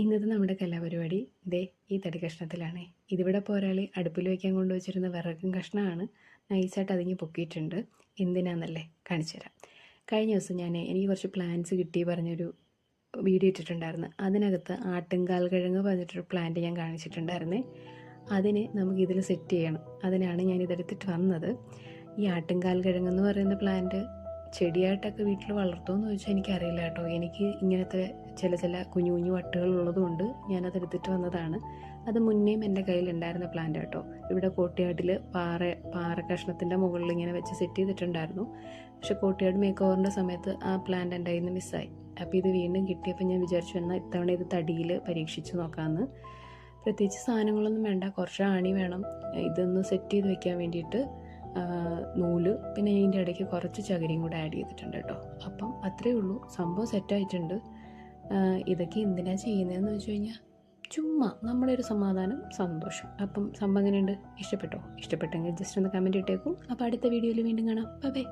ഇന്നത്തെ നമ്മുടെ കലാപരിപാടി ദേ ഈ തടി കഷ്ണത്തിലാണ്. ഇതിവിടെ പോരാളി അടുപ്പിൽ വയ്ക്കാൻ കൊണ്ടുവച്ചിരുന്ന വിറകും കഷ്ണമാണ് നൈസായിട്ട് അതിങ്ങി പൊക്കിയിട്ടുണ്ട്. എന്തിനാന്നല്ലേ? കാണിച്ചു തരാം. കഴിഞ്ഞ ദിവസം ഞാൻ എനിക്ക് കുറച്ച് പ്ലാന്റ്സ് കിട്ടി പറഞ്ഞൊരു വീഡിയോ ഇട്ടിട്ടുണ്ടായിരുന്നു. അതിനകത്ത് ആട്ടുംകാൽ കിഴങ്ങ് പറഞ്ഞിട്ടൊരു പ്ലാന്റ് ഞാൻ കാണിച്ചിട്ടുണ്ടായിരുന്നു. അതിനെ നമുക്ക് ഇതിൽ സെറ്റ് ചെയ്യണം. അതിനാണ് ഞാൻ ഇതെടുത്തിട്ട് വന്നത്. ഈ ആട്ടുംകാൽ കിഴങ്ങ് എന്ന് പറയുന്ന പ്ലാന്റ് ചെടിയായിട്ടൊക്കെ വീട്ടിൽ വളർത്തുമെന്ന് ചോദിച്ചാൽ എനിക്കറിയില്ല കേട്ടോ. എനിക്ക് ഇങ്ങനത്തെ ചില ചില കുഞ്ഞു കുഞ്ഞു വട്ടുകൾ ഉള്ളതുകൊണ്ട് ഞാനത് എടുത്തിട്ട് വന്നതാണ്. അത് മുന്നേയും എന്റെ കയ്യിലുണ്ടായിരുന്ന പ്ലാന്റ് കേട്ടോ. ഇവിടെ കോട്ടയാട്ടിൽ പാറ പാറ കഷ്ണത്തിന്റെ മുകളിൽ ഇങ്ങനെ വെച്ച് സെറ്റ് ചെയ്തിട്ടുണ്ടായിരുന്നു. പക്ഷെ കോട്ടയാട് മേക്ക് ഓവറിന്റെ സമയത്ത് ആ പ്ലാന്റ് എന്റെ കയ്യിൽ നിന്ന് മിസ്സായി അപ്പോൾ ഇത് വീണ്ടും കിട്ടിയപ്പോൾ ഞാൻ വിചാരിച്ചു എന്നാൽ ഇത്തവണ ഇത് തടിയിൽ പരീക്ഷിച്ച് നോക്കാമെന്ന് പ്രത്യേകിച്ച് സാധനങ്ങളൊന്നും വേണ്ട കുറച്ച് ആണി വേണം. ഇതൊന്ന് സെറ്റ് ചെയ്ത് വെക്കാൻ വേണ്ടിയിട്ട് നൂൽ പിന്നെ ഇതിന്റെ ഇടയ്ക്ക് കുറച്ച് ചകിരിയും കൂടെ ആഡ് ചെയ്തിട്ടുണ്ട് കേട്ടോ. അപ്പം അത്രയേ ഉള്ളൂ. സംഭവം സെറ്റായിട്ടുണ്ട് ഇതൊക്കെ എന്തിനാ ചെയ്യുന്നതെന്ന് വെച്ച് കഴിഞ്ഞാൽ ചുമ്മാ നമ്മുടെ ഒരു സമാധാനം സന്തോഷം. അപ്പം സംഭവം എങ്ങനെയുണ്ട്? ഇഷ്ടപ്പെട്ടോ? ഇഷ്ടപ്പെട്ടെങ്കിൽ ജസ്റ്റ് ഒന്ന് കമന്റ് ഇട്ടേക്കും. അപ്പോൾ അടുത്ത വീഡിയോയിൽ വീണ്ടും കാണാം. ബൈ